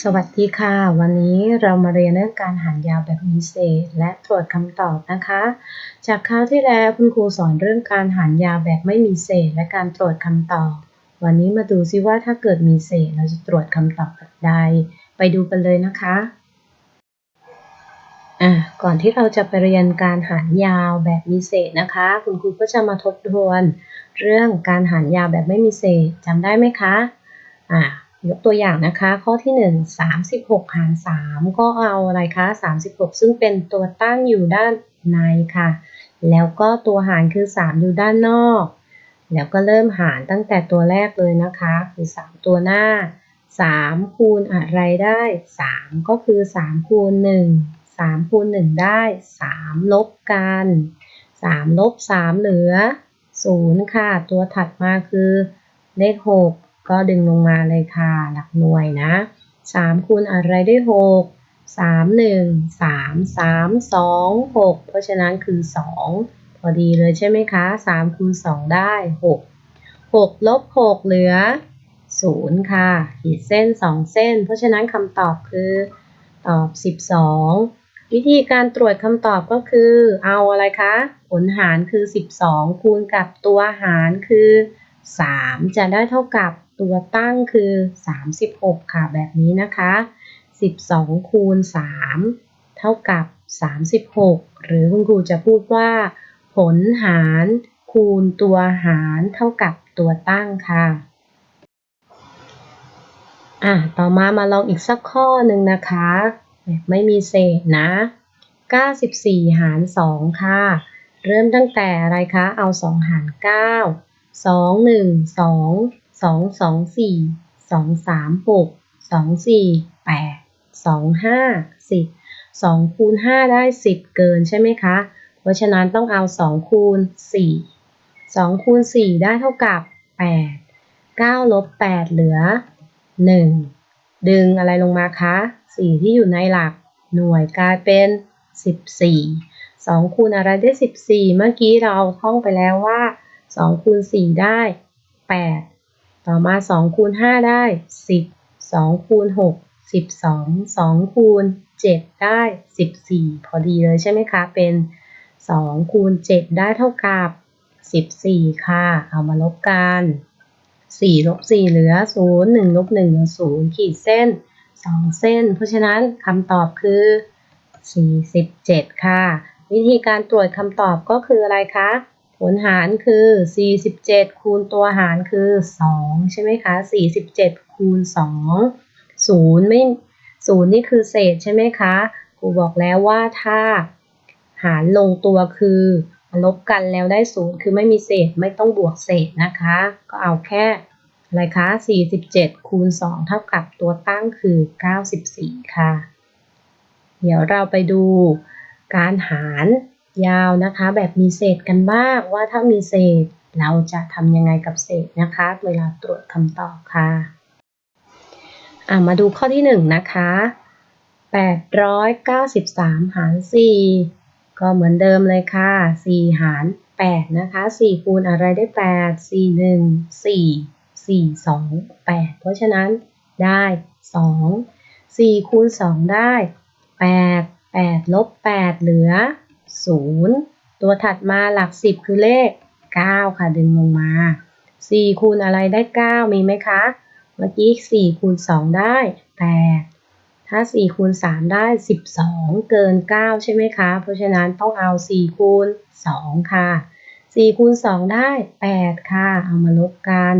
สวัสดีค่ะ วันนี้เรามาเรียนเรื่องการหารยาวแบบมีเศษและตรวจคำตอบนะคะ จากคราวที่แล้วคุณครูสอนเรื่องการหารยาวแบบไม่มีเศษและการตรวจคำตอบ วันนี้มาดูซิว่าถ้าเกิดมีเศษเราจะตรวจคำตอบแบบใด ไปดูกันเลยนะคะอะก่อนที่เราจะไปเรียนการหารยาวแบบมีเศษนะคะ คุณครูก็จะมาทบทวน เรื่องการหารยาวแบบไม่มีเศษจำได้ไหมคะอะ ยกตัวอย่างนะคะ ข้อที่ 1 36 หาร 3 ก็เอาอะไรคะ 36 ซึ่งเป็นตัวตั้งอยู่ด้านในค่ะ แล้วก็ตัวหารคือ 3 อยู่ด้านนอก แล้วก็เริ่มหารตั้งแต่ตัวแรกเลยนะคะ คือ 3 ตัวหน้า 3 คูณอะไรได้ 3 ก็คือ 3 คูณ 1 3คูณ1ได้ 3 ลบกัน 3 ลบ 3 เหลือ 0 ค่ะ ตัวถัดมาคือเลข 6 ก็ดึงลงมาเลยค่ะ หลักหน่วยนะ 3 คูณอะไรได้ 6 3 1 3 3 2 6 เพราะฉะนั้นคือ 2 พอดีเลยใช่ไหมคะ 3 คูณ 2 ได้ 6 6 ลบ 6 เหลือ 0 ค่ะ ขีดเส้น 2 เส้น เพราะฉะนั้นคำตอบคือตอบ 12 วิธีการตรวจคำตอบก็คือ เอาอะไรคะ ผลหารคือ 12 คูณกับตัวหารคือ 3 จะได้เท่ากับตัวตั้งคือ 36 ค่ะแบบนี้นะคะ 12 คูณ 3 เท่ากับ 36 หรือคุณครูจะพูดว่า ผลหารคูณตัวหารเท่ากับตัวตั้งค่ะอะ ต่อมามาลองอีกสักข้อหนึ่งนะคะแบบไม่มีเศษนะ 94 หาร 2 ค่ะ เริ่มตั้งแต่อะไรคะ เอา 2 หาร 9 2 1 2สองสองสี่สองสามหกสองสี่แปดสองห้าสิบสองคูณห้าได้สิบเกินใช่ไหมคะ เพราะฉะนั้นต้องเอาสองคูณสี่สองคูณสี่ได้เท่ากับแปดเก้าลบแปดเหลือหนึ่งดึงอะไรลงมาคะสี่ที่อยู่ในหลักหน่วยกลายเป็นสิบสี่สองคูณอะไรได้สิบสี่เมื่อกี้เราท่องไปแล้วว่า สองคูณสี่ได้แปดต่อมา 2คูณ5ได้ 10 2คูณ6 12 2คูณ7ได้ 14 พอดีเลยใช่ไหมคะ เป็น2คูณ7ได้เท่ากับ 14 ค่ะ เอามาลบกัน4ลบ4เหลือ 0 1ลบ1เหลือ0ขีดเส้น 2 เส้น เพราะฉะนั้นคำตอบคือ 47 ค่ะ วิธีการตรวจคำตอบก็คืออะไรคะ ผลหารคือ 47 คูณตัวหารคือ 2 ใช่ไหมคะ 47 คูณ 2 0 ไม่ 0 นี่คือเศษใช่ไหมคะครูบอกแล้วว่าถ้าหารลงตัวคือลบกันแล้วได้ 0 คือไม่มีเศษไม่ต้องบวกเศษนะคะ ก็เอาแค่อะไรคะ 47 คูณ 2 เท่ากับตัวตั้งคือ 94 ค่ะ เดี๋ยวเราไปดูการหาร ยาวนะคะ แบบมีเศษกันบ้างว่าถ้ามีเศษ เราจะทำยังไงกับเศษนะคะ เวลาตรวจคำตอบค่ะะมาดูข้อที่1นนะคะ893 หาร 4 ก็เหมือนเดิมเลยค่ะ 4 หาร 8 นะคะ 4 คูณอะไรได้ 8 4 1 4 4 2 8 เพราะฉะนั้นได้ 2 4 คูณ 2 ได้ 8 8 ลบ 8 เหลือ 0 ตัวถัดมาหลัก 10 คือเลข 9 ค่ะดึงลงมา 4 คูณอะไรได้ 9 มีไหมคะ เมื่อกี้ 4 คูณ 2 ได้ 8 ถ้า 4 คูณ 3 ได้ 12 เกิน 9 ใช่ไหมคะ เพราะฉะนั้นต้องเอา 4 คูณ 2 ค่ะ 4 คูณ 2 ได้ 8 ค่ะ เอามาลบกัน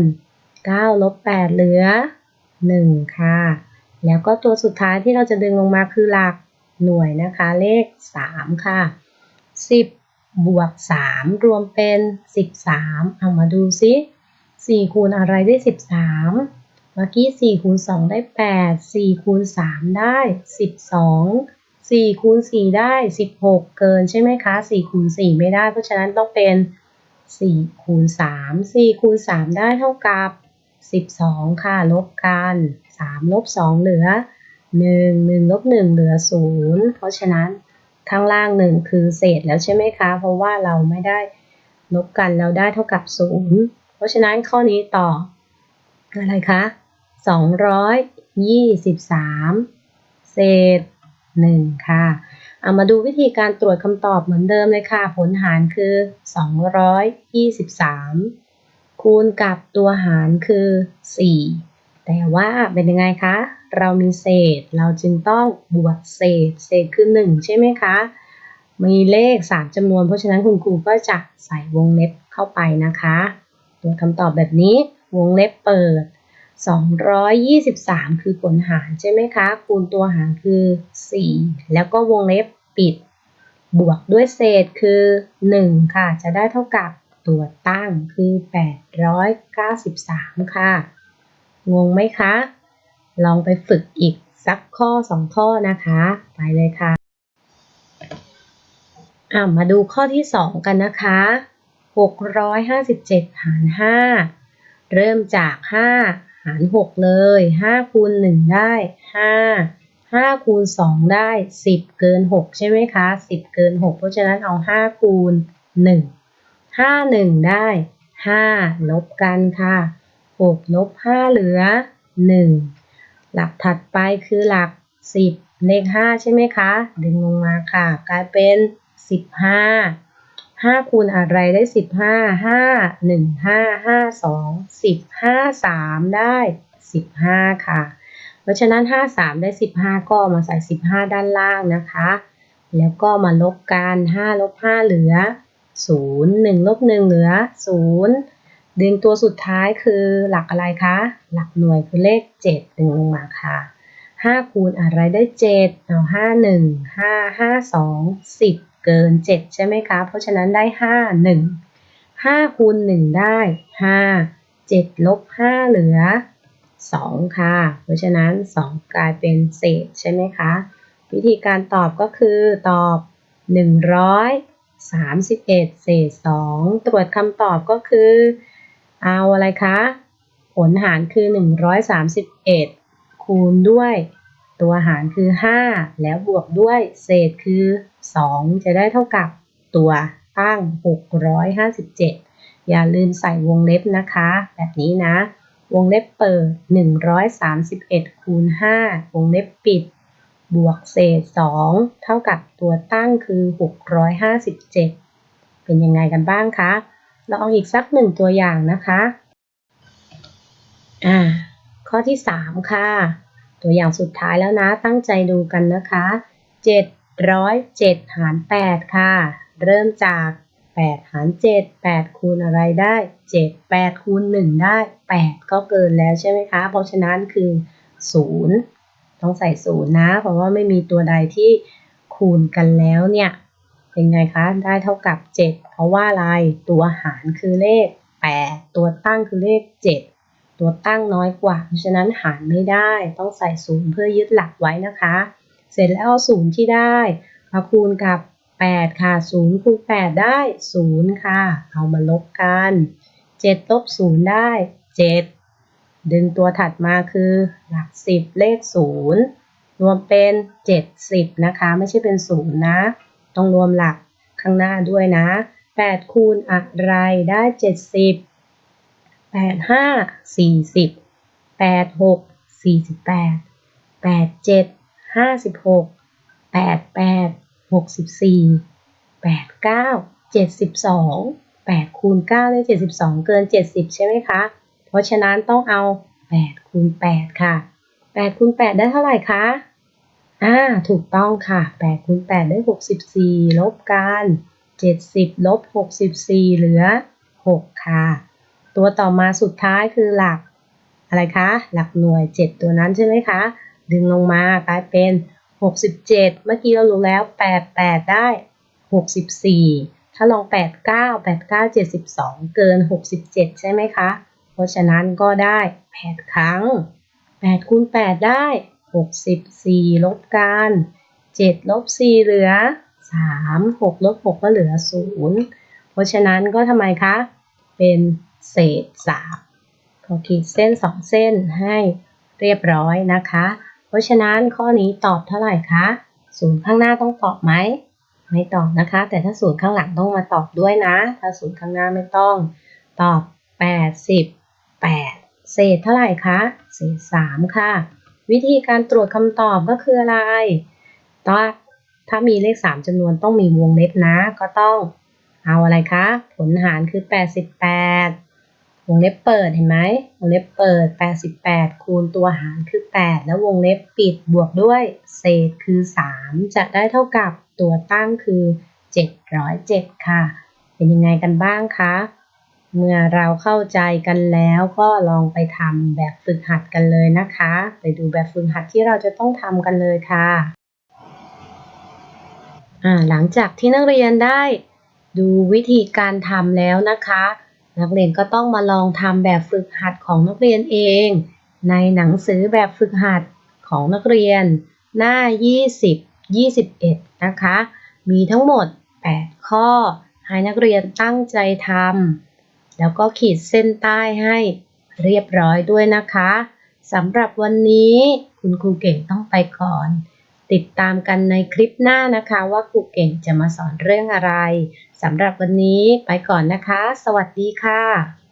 9 ลบ 8 เหลือ 1 ค่ะ แล้วก็ตัวสุดท้ายที่เราจะดึงลงมาคือหลักหน่วยนะคะเลข 3 ค่ะ 10 บวก 3 รวมเป็น 13 เอามาดูซิ 4 คูณอะไรได้ 13 เมื่อกี้ 4 คูณ 2 ได้ 8 4 คูณ 3 ได้ 12 4 คูณ 4 ได้ 16 เกินใช่ไหมคะ 4 คูณ 4 ไม่ได้ เพราะฉะนั้นต้องเป็น 4 คูณ 3 4 คูณ 3 ได้เท่ากับ 12 ค่ะ ลบกัน 3 ลบ 2 เหลือ 1 1 ลบ 1 เหลือ 0 เพราะฉะนั้น ข้างล่างหนึ่งคือเศษแล้วใช่ไหมคะ เพราะว่าเราไม่ได้ลบกันเราได้เท่ากับศูนย์เพราะฉะนั้นข้อนี้ต่ออะไรคะ223 เศษ 1 ค่ะ เอามาดูวิธีการตรวจคำตอบเหมือนเดิมเลยค่ะ ผลหารคือ 223 คูณกับตัวหารคือ 4 แต่ว่าเป็นยังไงคะ เรามีเศษ เราจึงต้องบวกเศษ เศษคือ 1 ใช่ไหมคะ มีเลข 3จำนวน เพราะฉะนั้นคุณครูก็จะใส่วงเล็บเข้าไปนะคะ ตัวคำตอบแบบนี้ วงเล็บเปิด 223 คือผลหารใช่ไหมคะ คูณตัวหารคือ 4 แล้วก็วงเล็บปิด บวกด้วยเศษคือ 1 ค่ะ จะได้เท่ากับตัวตั้งคือ 893 ค่ะ งงไหมคะ ลองไปฝึกอีกสักข้อ2ข้อนะคะ ไปเลยค่ะอะมาดูข้อที่2กันนะคะ 657 หาร 5 เริ่มจาก 5 หาร 6 เลย 5 คูณ 1 ได้ 5 5 คูณ 2 ได้ 10 เกิน 6 ใช่ไหมคะ 10 เกิน 6 เพราะฉะนั้นเอา 5 คูณ 1 5 1 ได้ 5 ลบกันค่ะ 6 ลบ 5 เหลือ 1 หลักถัดไปคือหลัก 10 เลข 5 ใช่ไหมคะ ดึงลงมาค่ะ กลายเป็น 15 5 คูณอะไรได้ 15 5 1 5 5 2 10 5 3 ได้ 15 ค่ะ เพราะฉะนั้น 5 3 ได้ 15 ก็มาใส่ 15 ด้านล่างนะคะ แล้วก็มาลบกัน 5 ลบ 5 เหลือ 0 1 ลบ 1 เหลือ 0 ดึงตัวสุดท้ายคือหลักอะไรคะ หลักหน่วยคือเลข 7 ดึงลงมาค่ะ 5 คูณอะไรได้ 7 เอา5 1 5 5 2 10 เกิน 7 ใช่ไหมคะ เพราะฉะนั้นได้ 5 1 5 คูณ 1 ได้ 5 7 ลบ 5 เหลือ 2 ค่ะ เพราะฉะนั้น 2 กลายเป็นเศษใช่ไหมคะ วิธีการตอบก็คือตอบ 131 เศษ 2 ตรวจคำตอบก็คือ เอาอะไรคะ ผลหารคือ 131 คูณด้วย ตัวหารคือ 5 แล้วบวกด้วยเศษคือ 2 จะได้เท่ากับตัวตั้ง 657 อย่าลืมใส่วงเล็บนะคะ แบบนี้นะ วงเล็บเปิด 131 คูณ 5 วงเล็บปิด บวกเศษ 2 เท่ากับตัวตั้งคือ 657 เป็นยังไงกันบ้างคะ ลองอีกสักหนึ่งตัวอย่างนะคะ อ่า ข้อที่3ค่ะ ตัวอย่างสุดท้ายแล้วนะ ตั้งใจดูกันนะคะ707หาร8ค่ะ เริ่มจาก8หาร7 8คูณอะไรได้7 8คูณ1ได้8ก็เกินแล้วใช่ไหมคะ เพราะฉะนั้นคือ0ต้องใส่0นะ เพราะว่าไม่มีตัวใดที่คูณกันแล้วเนี่ย เป็นไงคะ ได้เท่ากับ 7 เพราะว่าอะไร ตัวหารคือเลข 8 ตัวตั้งคือเลข 7 ตัวตั้งน้อยกว่า เพราะฉะนั้นหารไม่ได้ ต้องใส่0เพื่อยึดหลักไว้นะคะ เสร็จแล้วเอา0ที่ได้มาคูณกับ 8 ค่ะ 0คูณ8 ได้ 0 ค่ะ เอามาลบกัน 7 ลบ 0 ได้ 7 ดึงตัวถัดมาคือ หลัก 10 เลข 0 รวมเป็น 70 นะคะ ไม่ใช่เป็น 0 นะ ต้องรวมหลักข้างหน้าด้วยนะ 8 คูณอะไรได้ 70 8 5 40 8 6 48 8 7 56 8 8 64 8 9 72 8คูณ9ได้ 72 เกิน 70 ใช่ไหมคะ เพราะฉะนั้นต้องเอา 8 คูณ 8 ค่ะ 8คูณ 8 ได้เท่าไหร่คะ อ่าถูกต้องค่ะ8คูณ8ได้ 64 ลบกัน 70 ลบ 64 เหลือ 6 ค่ะ ตัวต่อมาสุดท้ายคือหลัก อะไรคะ หลักหน่วย 7 ตัวนั้นใช่ไหมคะ ดึงลงมากลายเป็น 67 เมื่อกี้เรารู้แล้ว 8 8 ได้ 64 ถ้าลอง 8 9 8 9 72 เกิน 67 ใช่ไหมคะ เพราะฉะนั้นก็ได้ 8 ครั้ง8คูณ8ได้ 64 ลบกัน 7 ลบ 4 เหลือ 3 6 ลบ 6 ก็เหลือ 0 เพราะฉะนั้นก็ทำไมคะ เป็นเศษ3เขาขีดเส้น 2 เส้นให้เรียบร้อยนะคะ เพราะฉะนั้นข้อนี้ตอบเท่าไหร่คะศูนย์ข้างหน้าต้องตอบไหม ไม่ตอบนะคะ แต่ถ้าศูนย์ข้างหลังต้องมาตอบด้วยนะ ถ้าศูนย์ข้างหน้าไม่ต้อง ตอบ 88 เศษเท่าไหร่คะ เศษสามค่ะ วิธีการตรวจคำตอบก็คืออะไรถ้าถ้ามีเลขสามจำนวนต้องมีวงเล็บนะ ก็ต้องเอาอะไรคะ ผลหารคือ 88 วงเล็บเปิดเห็นไหมวงเล็บเปิด 88 คูณตัวหารคือ 8 แล้ววงเล็บปิดบวกด้วยเศษคือ 3 จะได้เท่ากับตัวตั้งคือ 707 ค่ะ เป็นยังไงกันบ้างคะ เมื่อเราเข้าใจกันแล้วก็ลองไปทำแบบฝึกหัดกันเลยนะคะ ไปดูแบบฝึกหัดที่เราจะต้องทำกันเลยค่ะอ่าหลังจากที่นักเรียนได้ดูวิธีการทำแล้วนะคะ นักเรียนก็ต้องมาลองทำแบบฝึกหัดของนักเรียนเอง ในหนังสือแบบฝึกหัดของนักเรียน หน้า 20 21 นะคะ มีทั้งหมด 8 ข้อ ให้นักเรียนตั้งใจทำ แล้วก็ขีดเส้นใต้ให้เรียบร้อยด้วยนะคะสำหรับวันนี้คุณครูเก่งต้องไปก่อน ติดตามกันในคลิปหน้านะคะว่าครูเก่งจะมาสอนเรื่องอะไรสำหรับวันนี้ไปก่อนนะคะ สวัสดีค่ะ